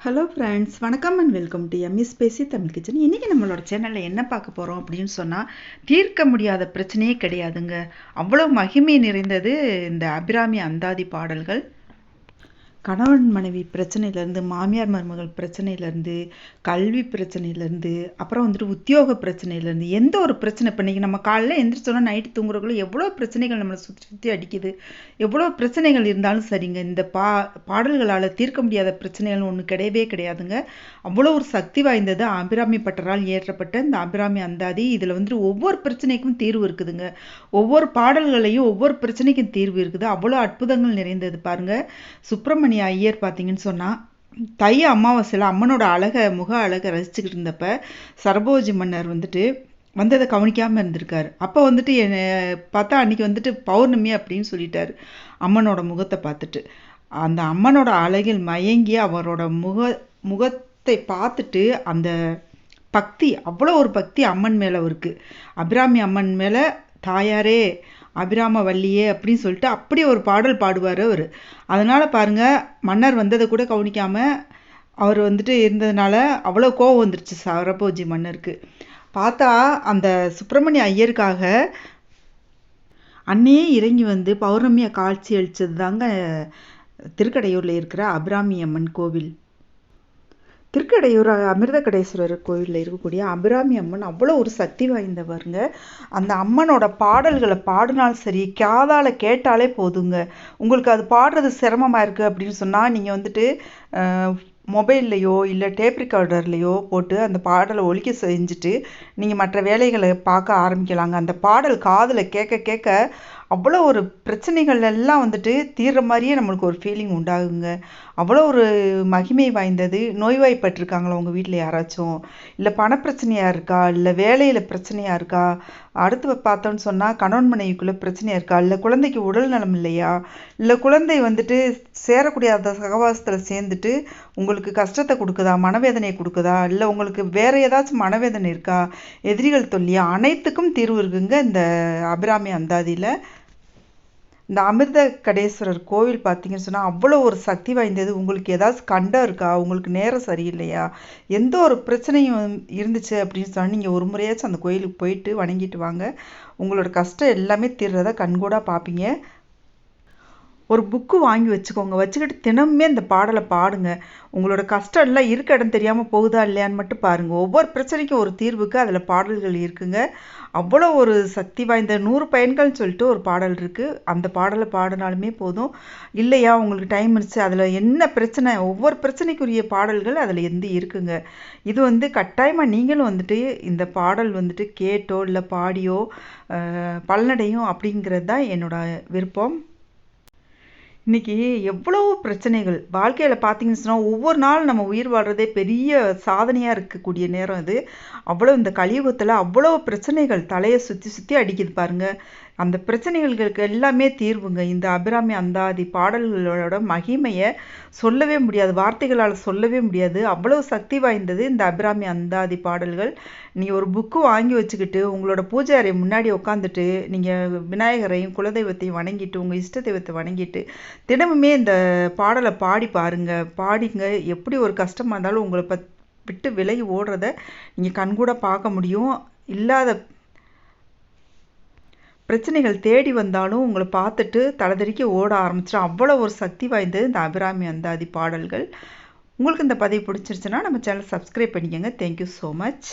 Hello friends வணக்கம் and welcome to EMIS பேசி Tamil kitchen இன்றைக்கி நம்மளோட சேனலில் என்ன பார்க்க போகிறோம் அப்படின்னு சொன்னால் தீர்க்க முடியாத பிரச்சனையே கிடையாதுங்க. அவ்வளோ மகிமை நிறைந்தது இந்த அபிராமி அந்தாதி பாடல்கள். கணவன் மனைவி பிரச்சனையிலேருந்து மாமியார் மருமகள் பிரச்சனையிலேருந்து கல்வி பிரச்சனையிலேருந்து அப்புறம் வந்துட்டு உத்தியோக பிரச்சனையிலேருந்து எந்த ஒரு பிரச்சனை இப்போ இன்றைக்கி நம்ம காலையில் எந்திரிச்சோன்னா நைட்டு தூங்குறக்குள்ள எவ்வளோ பிரச்சனைகள் நம்மளை சுற்றி சுற்றி அடிக்குது. எவ்வளோ பிரச்சனைகள் இருந்தாலும் சரிங்க. இந்த பா பாடல்களால் தீர்க்க முடியாத பிரச்சனைகள் ஒன்று கிடையவே கிடையாதுங்க. அவ்வளோ ஒரு சக்தி வாய்ந்தது அபிராமி பட்டரால் இயற்றப்பட்ட இந்த அபிராமி அந்தாதி. இதில் வந்துட்டு ஒவ்வொரு பிரச்சனைக்கும் தீர்வு இருக்குதுங்க. ஒவ்வொரு பாடல்களையும் ஒவ்வொரு பிரச்சனைக்கும் தீர்வு இருக்குது. அவ்வளோ அற்புதங்கள் நிறைந்தது பாருங்க. சுப்பிரமணிய ஐயர் பார்த்தீங்கன்னு சொன்னால் தை அமாவாசையில் அம்மனோட அழகை முக அழகை ரசிச்சுக்கிட்டு இருந்தப்ப சரபோஜி மன்னர் வந்துட்டு வந்ததை கவனிக்காமல் இருந்திருக்காரு. அப்போ வந்துட்டு என்ன பார்த்தா அன்றைக்கி வந்துட்டு பௌர்ணமி அப்படின்னு சொல்லிட்டாரு அம்மனோட முகத்தை பார்த்துட்டு. அந்த அம்மனோட அழகில் மயங்கி அவரோட முக முகத்தை பார்த்துட்டு அந்த பக்தி அவ்வளோ ஒரு பக்தி அம்மன் மேலே இருக்குது அபிராமி அம்மன் மேலே தாயாரே அபிராம வள்ளியே அப்படின்னு சொல்லிட்டு அப்படி ஒரு பாடல் பாடுவார் அவர். அதனால் பாருங்கள் மன்னர் வந்ததை கூட கவனிக்காமல் அவர் வந்துட்டு இருந்ததுனால அவ்வளோ கோவம் வந்துருச்சு சரபோஜி மன்னருக்கு. பார்த்தா அந்த சுப்பிரமணிய ஐயருக்காக அன்னையே இறங்கி வந்து பௌர்ணமியை காட்சி அளித்தது தாங்க திருக்கடையூரில் இருக்கிற அபிராமி அம்மன் கோவில். திருக்கடையூர் அமிர்தகடேஸ்வரர் கோயிலில் இருக்கக்கூடிய அபிராமி அம்மன் அவ்வளோ ஒரு சக்தி வாய்ந்தவருங்க. அந்த அம்மனோட பாடல்களை பாடினாலும் சரி காதால் கேட்டாலே போதுங்க. உங்களுக்கு அது பாடுறது சிரமமாக இருக்குது அப்படின்னு சொன்னால் நீங்கள் வந்துட்டு மொபைல்லையோ இல்லை டேப் ரெக்கார்டர்லேயோ போட்டு அந்த பாடலை ஒழிக்க செஞ்சுட்டு நீங்கள் மற்ற வேலைகளை பார்க்க ஆரம்பிக்கலாங்க. அந்த பாடல் காதில் கேட்க கேட்க அவ்வளோ ஒரு பிரச்சனைகள் எல்லாம் வந்துட்டு தீர்ற மாதிரியே நம்மளுக்கு ஒரு ஃபீலிங் உண்டாகுங்க. அவ்வளோ ஒரு மகிமை வாய்ந்தது. நோய்வாய்ப்பட்டிருக்காங்களா உங்கள் வீட்டில் யாராச்சும்? இல்லை பணப்பிரச்சனையாக இருக்கா? இல்லை வேலையில் பிரச்சனையாக இருக்கா? அடுத்து பார்த்தோன்னு சொன்னால் கணவன் மனைவிக்குள்ளே பிரச்சனையாக இருக்கா? இல்லை குழந்தைக்கு உடல் நலம் இல்லையா? இல்லை குழந்தை வந்துட்டு சேரக்கூடிய அந்த சகவாசத்தில் சேர்ந்துட்டு உங்களுக்கு கஷ்டத்தை கொடுக்குதா? மனவேதனையை கொடுக்குதா? இல்லை உங்களுக்கு வேறு ஏதாச்சும் மனவேதனை இருக்கா? எதிரிகள் தொல்லியா? அனைத்துக்கும் தீர்வு இருக்குங்க இந்த அபிராமி அந்தாதியில். இந்த அமிர்த கடேஸ்வரர் கோவில் பார்த்தீங்கன்னு சொன்னால் அவ்வளோ ஒரு சக்தி வாய்ந்தது. உங்களுக்கு ஏதாச்சும் கண்டம் இருக்கா? உங்களுக்கு நேரம் சரியில்லையா? எந்த ஒரு பிரச்சனையும் இருந்துச்சு அப்படின்னு சொன்னால் நீங்கள் ஒரு முறையாச்சும் அந்த கோயிலுக்கு போயிட்டு வணங்கிட்டு வாங்க. உங்களோட கஷ்டம் எல்லாமே தீர்றதை கண்கூடாக பார்ப்பீங்க. ஒரு புக்கு வாங்கி வச்சுக்கோங்க. வச்சுக்கிட்டு தினமுமே இந்த பாடலை பாடுங்க. உங்களோட கஷ்டம் எல்லாம் இருக்க இடம் தெரியாமல் போகுதா இல்லையான்னு மட்டும் பாருங்கள் ஒவ்வொரு பிரச்சனைக்கும் ஒரு தீர்வுக்கு அதில் பாடல்கள் இருக்குங்க. அவ்வளோ ஒரு சக்தி வாய்ந்த நூறு பயன்கள்னு சொல்லிட்டு ஒரு பாடல் இருக்குது அந்த பாடலை பாடினாலுமே போதும். இல்லையா? உங்களுக்கு டைம் இருந்துச்சு. அதில் என்ன பிரச்சனை? ஒவ்வொரு பிரச்சனைக்குரிய பாடல்கள் அதில் எந்த இருக்குங்க. இது வந்து கட்டாயமாக நீங்களும் வந்துட்டு இந்த பாடல் வந்துட்டு கேட்டோ இல்லை பாடியோ பலனடையும் அப்படிங்கிறது தான் என்னோட விருப்பம். இன்றைக்கி எவ்வளோ பிரச்சனைகள்? வாழ்க்கையில் பார்த்தீங்கன்னு சொன்னால் ஒவ்வொரு நாள் நம்ம உயிர் வாழ்கிறதே பெரிய சாதனையாக இருக்கக்கூடிய நேரம் இது. அவ்வளோ இந்த கலியுகத்தில் அவ்வளோ பிரச்சனைகள் தலையை சுற்றி சுற்றி அடிக்குது பாருங்கள் அந்த பிரச்சனைகளுக்கு எல்லாமே தீர்வுங்க. இந்த அபிராமி அந்தாதி பாடல்களோட மகிமையை சொல்லவே முடியாது. வார்த்தைகளால் சொல்லவே முடியாது. அவ்வளோ சக்தி வாய்ந்தது இந்த அபிராமி அந்தாதி பாடல்கள். நீங்கள் ஒரு புக்கு வாங்கி வச்சுக்கிட்டு உங்களோட பூஜை அறை முன்னாடி உட்காந்துட்டு நீங்கள் விநாயகரையும் குலதெய்வத்தையும் வணங்கிட்டு உங்கள் இஷ்ட தெய்வத்தை வணங்கிட்டு தினமுமே இந்த பாடலை பாடி பாருங்க. பாடிங்க. எப்படி ஒரு கஷ்டமாக இருந்தாலும் உங்களை பத் விட்டு விலகி ஓடுறத நீங்கள் கண்கூட பார்க்க முடியும். இல்லாத பிரச்சனைகள் தேடி வந்தாலும் உங்களை பார்த்துட்டு தலைதறிக்க ஓட ஆரம்பிச்சிடும் அவ்வளோ ஒரு சக்தி வாய்ந்தது இந்த அபிராமி அந்தாதி பாடல்கள். உங்களுக்கு இந்த பதிவு பிடிச்சிருச்சுன்னா நம்ம சேனல் சப்ஸ்கிரைப் பண்ணிக்கோங்க. Thank you so much